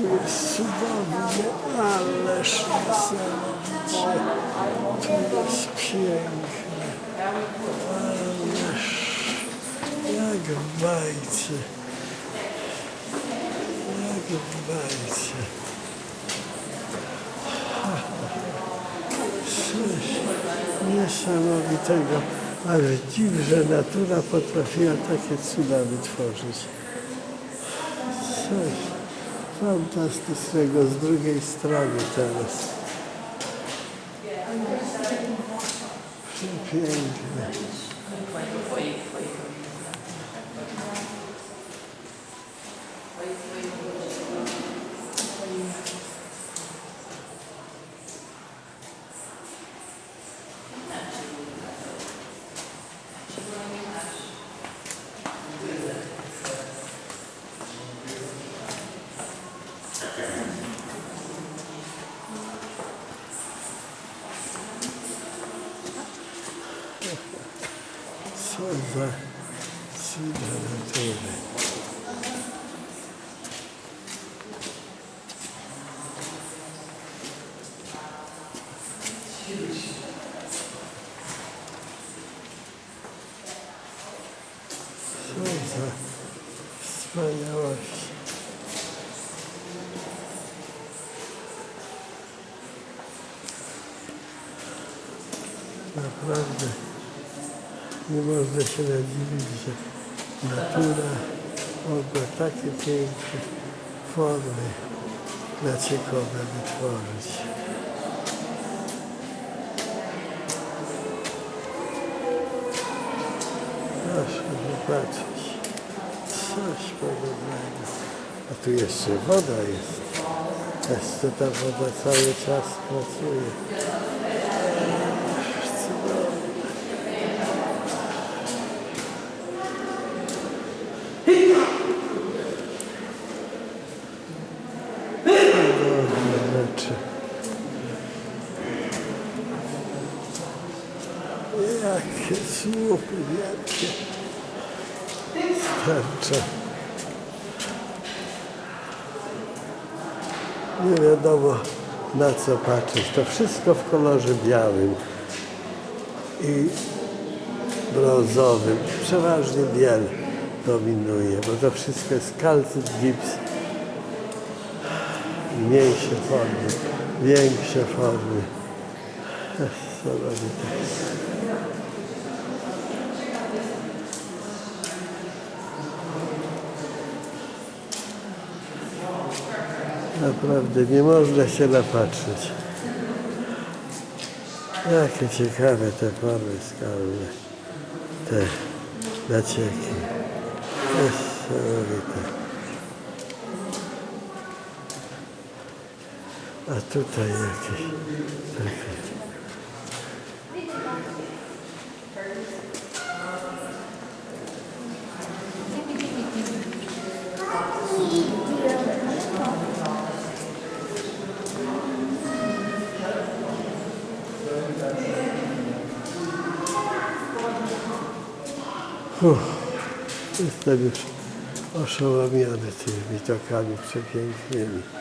Tu jest cudownie, ależ niesamowicie. Tu jest pięknie. Ależ jak w bajce. Jak w bajce. Coś niesamowitego, ale dziw, że natura potrafiła takie cuda wytworzyć. Coś fantastycznego z drugiej strony teraz. Przepiękne. Co za cuda natury. Co za wspaniałość. Naprawdę nie można się nadziwić, że natura mogła takie piękne formy naciekowe wytworzyć. Proszę popatrzeć. Coś podobnego. A tu jeszcze woda jest. Jeszcze ta woda cały czas pracuje. Rzeczy. Jakie słupy wielkie. Starcze. Nie wiadomo na co patrzeć. To wszystko w kolorze białym i brązowym. Przeważnie biel dominuje, bo to wszystko jest kalcyt, gips. Mniejsze formy, większe formy. Niesamowite. Naprawdę nie można się napatrzeć. Jakie ciekawe te formy skalne, te nacieki. Niesamowite. A tutaj jakieś takie. Uff, jestem już oszołomiony tymi widokami przepięknymi.